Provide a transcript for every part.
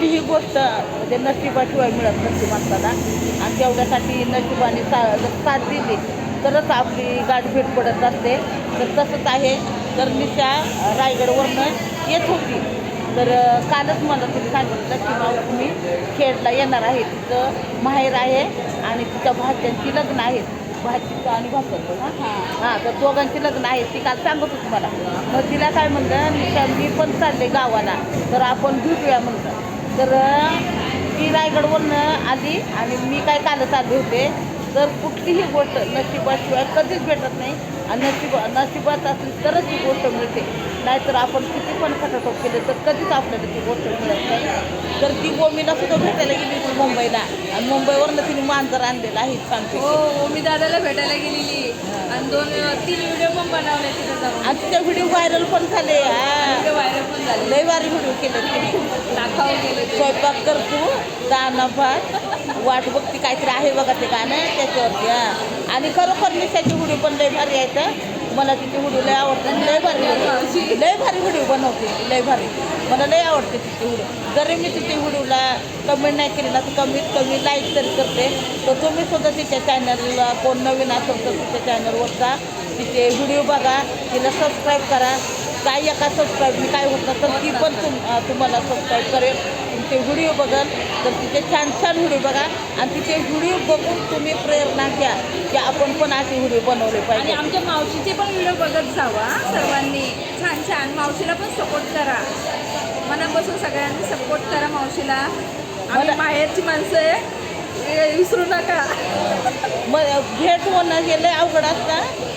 कुठलीही गोष्ट म्हणजे नशिबाशिवाय मिळत नसते माणसाला. आणि तेवढ्यासाठी नशिबाने सा जर साथ दिली तरच आपली गाठ भेट पडत असते. तर तसंच आहे. तर निशा रायगडवरनं येत होती. तर कालच मला तिने सांगितलं की मावशी मी खेडला येणार आहे. तिचं माहेर आहे आणि तिच्या भाच्यांची लग्न आहेत. भाचीचं आणि भाच्याचं ना हां तर दोघांची लग्न आहेत. ती काल सांगत होती मला. मग तिला काय म्हणलं निशा मी पण चालले गावाला. तर आपण भेटूया म्हणलं. तर ती रायगडवरनं आली आणि मी काय कालच आले होते? तर कुठलीही गोष्ट नशिबाशिवाय कधीच भेटत नाही आणि नशीब नशिबात असली तरच ती गोष्ट मिळते. नाहीतर आपण किती पण खटाटोप केले तर कधीच आपल्याला ती गोष्ट मिळत नाही. तर ती गोमीला सुद्धा भेटायला गेली मुंबईला. आणि मुंबईवरनं तिने मांजर आणलेलं आहे छानपैकी हो हो मी दादाला भेटायला गेलेली. आणि दोन तीन व्हिडिओ पण बनवले तिथे जाऊन. आणि तिचे व्हिडिओ व्हायरल पण झाले. हा. व्हायरल पण झाले. लय भारी व्हिडिओ केले गेले ते. स्वयंपाक करतो दाना भात. वाट बघती काहीतरी आहे बघा ते गाणं त्याच्यावरती हां. आणि खरोखर निशाची हुडी पण लय भारी यायचं मला तिची हुडी लय आवडते लय भारी लई लय भारी व्हिडिओ बनवते लई लय भारी. मला लय आवडते तिची हुडी. जरी मी तिची हुडीला कमेंट नाही केली ना तर कमीत कमी लाईक तरी करते. तर तुम्ही सुद्धा तिच्या चॅनलला कोण नवीन असेल तर तिच्या चॅनलवर जा. तिचे व्हिडिओ बघा. तिला सबस्क्राईब करा. काय एका सबस्क्राईबनी काय होत तर ती पण तुम तुम्हाला सबस्क्राईब करेल. तुमचे व्हिडिओ बघल तर तिचे छान छान व्हिडिओ बघा. आणि तिचे व्हिडिओ बघून तुम्ही प्रेरणा घ्या की आपण पण असे व्हिडिओ बनवले आणि पाहिजे आमच्या मावशीचे पण व्हिडिओ बघत जावा सर्वांनी. छान छान. मावशीला पण सपोर्ट करा. मनापासून सगळ्यांनी सपोर्ट करा मावशीला. आम्ही बाहेरची माणसं आहे विसरू नका. मग भेट होणं लय अवघड असतं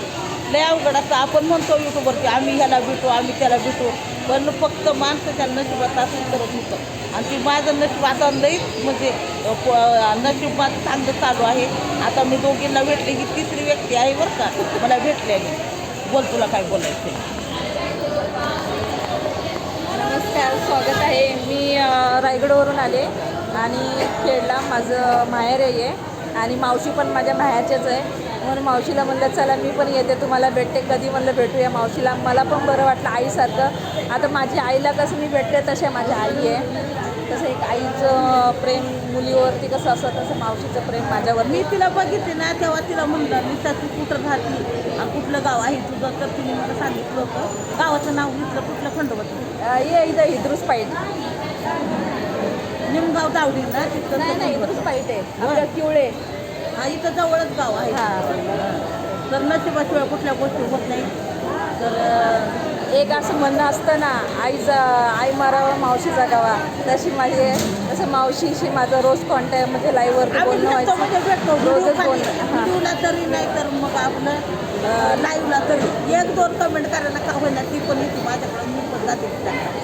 लय अवघड असतं. आपण म्हणतो युट्यूबवरती आम्ही ह्याला भेटू आम्ही त्याला भेटू. पण फक्त माणसाच्या नशिबात असं करत होतं. आणि ती माझं नशीब आता लईच म्हणजे प- नशीब माझं चांगलं चालू आहे. आता मी दोघींना भेटले ही तिसरी व्यक्ती आहे बरं का. मला भेटलेली. बोल तुला काय बोलायचं नमस्कार स्वागत आहे. मी रायगडवरून आले आणि खेडला माझं माहेर आहे. आणि मावशी पण माझ्या माहेरच्याच आहे. म्हणून मावशीला म्हणलं चला मी पण येते तुम्हाला भेटते कधी म्हणलं भेटूया मावशीला. मला पण बरं वाटलं आईसारखं. आता माझी आईला कसं मी भेटते तसे माझी आई आहे. तसं एक आईचं प्रेम मुलीवरती कसं असतं तसं मावशीचं प्रेम माझ्यावर मी तिला बघितले ना तेव्हा तिला म्हणलं निशा तू कुठं राहते? कुठलं गाव आहे तुझं तर तिने मला सांगितलं होतं. गावाचं नाव घेतलं कुठलं खंडोबा ये इथं हिद्रूस पाईट निमगाव दावडी ना तिथं नाही नाही हिद्रूस आहे आपल्या किवळे. हा इथं जवळच गाव आहे. हां. तर नशिबाशिवाय कुठल्या गोष्टी होत नाही. तर एक असं म्हणणं असतं ना आईचा आई मारावा मावशी जगावा. तशी माझी तसं मावशीशी माझं रोज कॉन्टॅक्ट म्हणजे लाईव्हवरती आम्ही बोलणं म्हणजे व्हायचं व्हिडिओ रोजच बोलणं, हां. तरी नाही तर मग आपलं लाईव्हला तरी. एक दोन कमेंट करायला का होईना ती पण येते. माझ्याकडे मी पण जाते.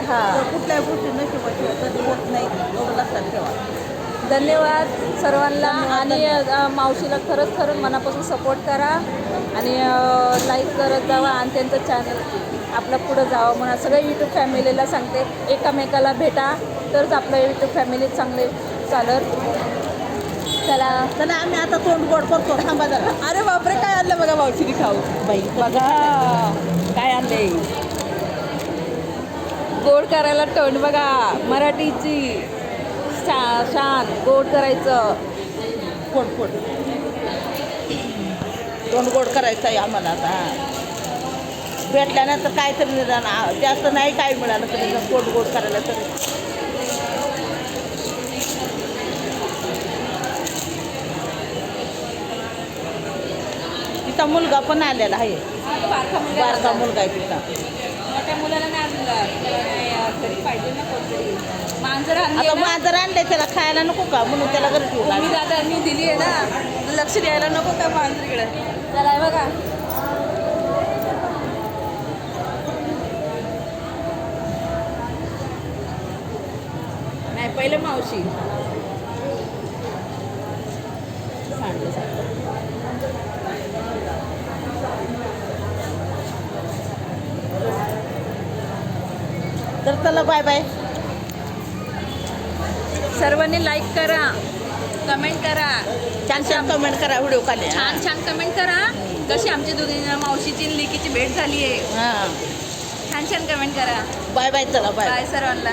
हां. कुठल्याही गोष्टी नशिबाशिवाय कधी होत नाही एवढं लक्षात ठेवा. धन्यवाद सर्वांना आणि मावशीला खरंच खरंच मनापासून सपोर्ट करा आणि लाईक करत जावा आणि त्यांचं चॅनल आपलं पुढं जावं म्हणून. सगळ्या यूट्यूब फॅमिलीला सांगते एकामेकाला भेटा तरच आपलं यूट्यूब फॅमिली चांगले चालत चला. चला आम्ही आता तोंड गोड करतो. थांबा जरा. अरे बापरे काय आणलं बघा मावशीने खाऊ? बाई बघा. काय आणले गोड करायला तोंड बघा मराठीची. शा शान गोड करायचं. फोड फोड. तोंड गोड करायचं आहे आम्हाला आता. भेटल्यानंतर काय तरी निदान जास्त नाही काय मिळालं तरी तोंड गोड करायला तरी. तिचा मुलगा पण आलेला आहे. बारका मुलगा आहे. मुलगा आहे तिचा मोठ्या मुलाला नाही आणलं त्याला नाही, अं, घरी पाहिजे ना कोणतरी मांजर आणली आता आहे ना. मांजर आणले त्याला खायला नको का? म्हणून त्याला घरी ठेवला मी दादा मी दिली आहे ना. लक्ष द्यायला नको का मांजरीकडे त्याला आहे बघा. नाही पहिले मावशी. तर चला बाय बाय सर्वांनी लाईक करा. कमेंट करा. छान छान कमेंट करा व्हिडिओ खाली. छान छान कमेंट करा. कशी आमच्या दोघी मावशीची लेकीची भेट झाली आहे हां. छान छान कमेंट करा. बाय बाय चला बाय बाय सर्वांना.